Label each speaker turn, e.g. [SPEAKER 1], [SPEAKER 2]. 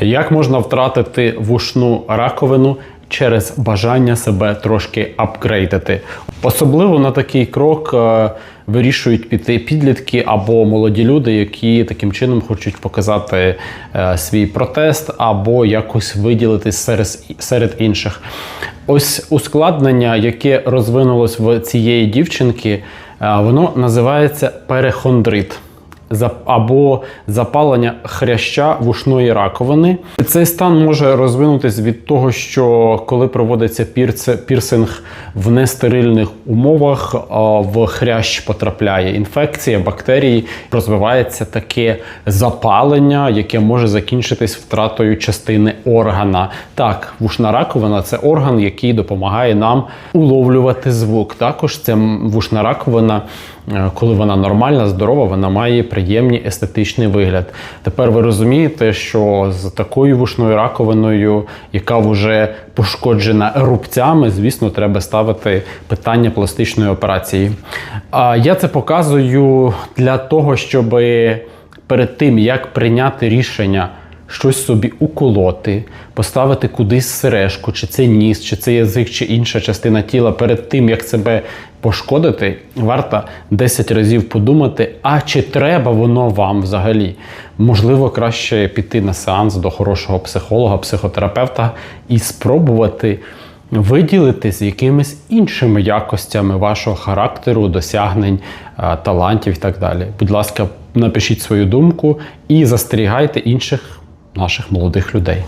[SPEAKER 1] Як можна втратити вушну раковину через бажання себе трошки апгрейдити? Особливо на такий крок е, вирішують піти підлітки або молоді люди, які таким чином хочуть показати е, свій протест або якось виділитись серед, серед інших. Ось ускладнення, яке розвинулось в цієї дівчинки, е, воно називається перехондрит або запалення хряща вушної раковини. Цей стан може розвинутися від того, що коли проводиться пірсинг в нестерильних умовах, в хрящ потрапляє інфекція, бактерії, розвивається таке запалення, яке може закінчитись втратою частини органа. Так, вушна раковина це орган, який допомагає нам уловлювати звук. Також це вушна раковина. Е, Коли вона нормальна, здорова, вона має приємний естетичний вигляд. Тепер ви розумієте, що з такою вушною раковиною, яка вже пошкоджена рубцями, звісно, треба ставити питання пластичної операції. А я це показую для того, щоб перед тим як прийняти рішення щось собі уколоти, поставити кудись сережку, чи це ніс, чи це язик, чи інша частина тіла, перед тим як себе пошкодити, варто 10 разів подумати, а чи треба воно вам взагалі. Можливо, краще піти на сеанс до хорошого психолога, психотерапевта і спробувати виділитись якимись іншими якостями вашого характеру, досягнень, е, талантів і так далі. Будь ласка, напишіть свою думку і застерігайте інших наших молодих людей.